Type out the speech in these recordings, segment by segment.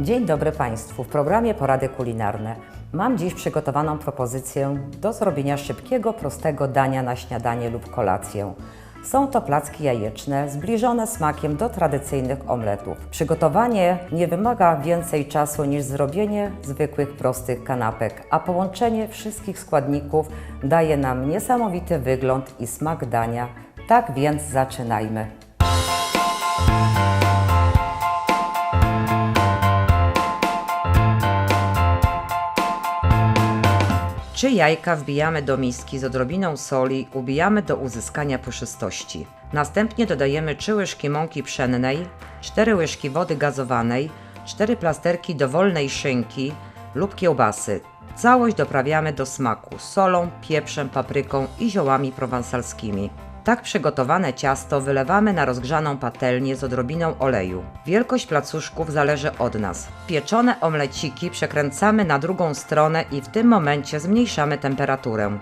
Dzień dobry Państwu. W programie Porady Kulinarne mam dziś przygotowaną propozycję do zrobienia szybkiego, prostego dania na śniadanie lub kolację. Są to placki jajeczne zbliżone smakiem do tradycyjnych omletów. Przygotowanie nie wymaga więcej czasu niż zrobienie zwykłych, prostych kanapek, a połączenie wszystkich składników daje nam niesamowity wygląd i smak dania. Tak więc zaczynajmy. Trzy jajka wbijamy do miski z odrobiną soli, ubijamy do uzyskania puszystości. Następnie dodajemy 3 łyżki mąki pszennej, 4 łyżki wody gazowanej, 4 plasterki dowolnej szynki lub kiełbasy. Całość doprawiamy do smaku solą, pieprzem, papryką i ziołami prowansalskimi. Tak przygotowane ciasto wylewamy na rozgrzaną patelnię z odrobiną oleju. Wielkość placuszków zależy od nas. Pieczone omleciki przekręcamy na drugą stronę i w tym momencie zmniejszamy temperaturę.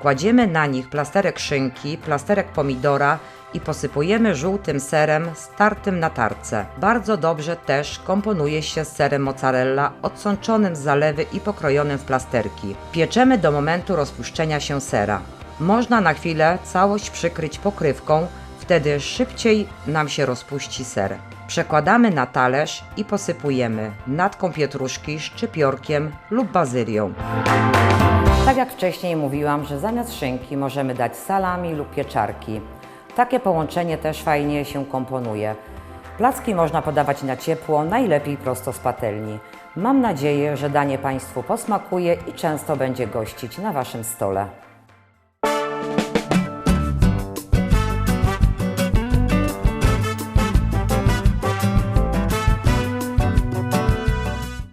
Kładziemy na nich plasterek szynki, plasterek pomidora i posypujemy żółtym serem startym na tarce. Bardzo dobrze też komponuje się z serem mozzarella odsączonym z zalewy i pokrojonym w plasterki. Pieczemy do momentu rozpuszczenia się sera. Można na chwilę całość przykryć pokrywką, wtedy szybciej nam się rozpuści ser. Przekładamy na talerz i posypujemy natką pietruszki, szczypiorkiem lub bazylią. Tak jak wcześniej mówiłam, że zamiast szynki możemy dać salami lub pieczarki. Takie połączenie też fajnie się komponuje. Placki można podawać na ciepło, najlepiej prosto z patelni. Mam nadzieję, że danie Państwu posmakuje i często będzie gościć na Waszym stole.